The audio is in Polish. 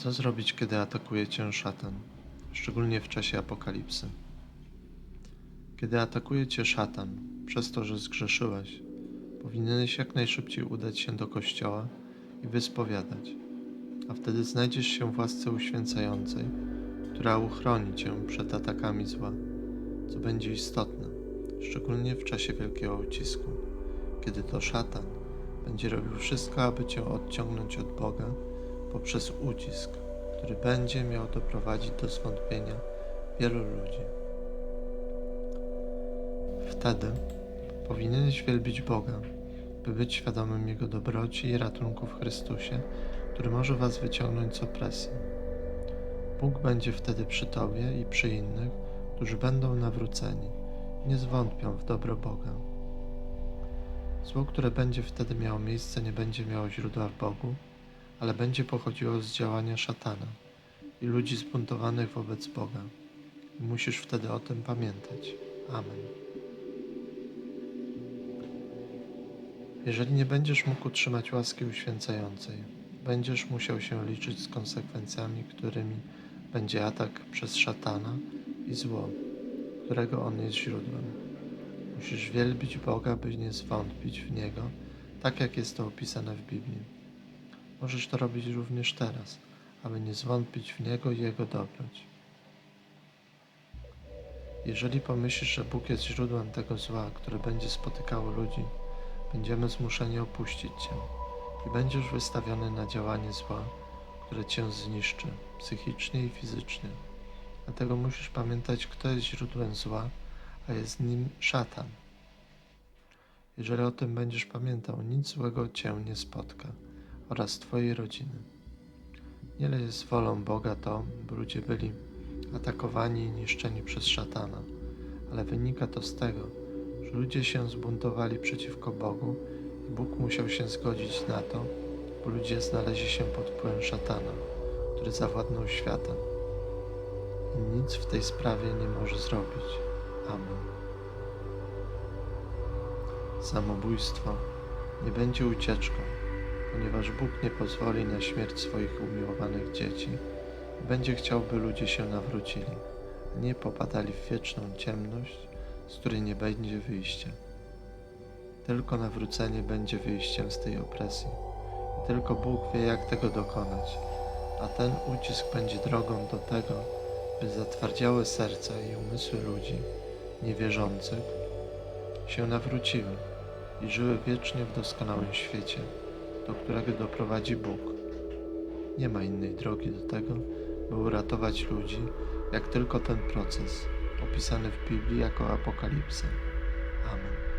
Co zrobić, kiedy atakuje cię szatan, szczególnie w czasie apokalipsy? Kiedy atakuje cię szatan, przez to, że zgrzeszyłeś, powinieneś jak najszybciej udać się do kościoła i wyspowiadać, a wtedy znajdziesz się w łasce uświęcającej, która uchroni cię przed atakami zła, co będzie istotne, szczególnie w czasie wielkiego ucisku, kiedy to szatan będzie robił wszystko, aby cię odciągnąć od Boga poprzez ucisk, który będzie miał doprowadzić do zwątpienia wielu ludzi. Wtedy powinieneś wielbić Boga, by być świadomym Jego dobroci i ratunku w Chrystusie, który może Was wyciągnąć z opresji. Bóg będzie wtedy przy Tobie i przy innych, którzy będą nawróceni, nie zwątpią w dobro Boga. Zło, które będzie wtedy miało miejsce, nie będzie miało źródła w Bogu, ale będzie pochodziło z działania szatana i ludzi zbuntowanych wobec Boga. I musisz wtedy o tym pamiętać. Amen. Jeżeli nie będziesz mógł utrzymać łaski uświęcającej, będziesz musiał się liczyć z konsekwencjami, którymi będzie atak przez szatana i zło, którego on jest źródłem. Musisz wielbić Boga, by nie zwątpić w Niego, tak jak jest to opisane w Biblii. Możesz to robić również teraz, aby nie zwątpić w Niego i Jego dobroć. Jeżeli pomyślisz, że Bóg jest źródłem tego zła, które będzie spotykało ludzi, będziemy zmuszeni opuścić Cię i będziesz wystawiony na działanie zła, które Cię zniszczy psychicznie i fizycznie. Dlatego musisz pamiętać, kto jest źródłem zła, a jest nim szatan. Jeżeli o tym będziesz pamiętał, nic złego Cię nie spotka oraz Twojej rodziny. Wiele jest wolą Boga to, by ludzie byli atakowani i niszczeni przez szatana, ale wynika to z tego, że ludzie się zbuntowali przeciwko Bogu i Bóg musiał się zgodzić na to, bo ludzie znaleźli się pod wpływem szatana, który zawładnął światem. I nic w tej sprawie nie może zrobić. Amen. Samobójstwo nie będzie ucieczką, ponieważ Bóg nie pozwoli na śmierć swoich umiłowanych dzieci będzie chciał, by ludzie się nawrócili, a nie popadali w wieczną ciemność, z której nie będzie wyjścia. Tylko nawrócenie będzie wyjściem z tej opresji. Tylko Bóg wie, jak tego dokonać, a ten ucisk będzie drogą do tego, by zatwardziałe serca i umysły ludzi niewierzących się nawróciły i żyły wiecznie w doskonałym świecie, do którego doprowadzi Bóg. Nie ma innej drogi do tego, by uratować ludzi, jak tylko ten proces, opisany w Biblii jako apokalipsę. Amen.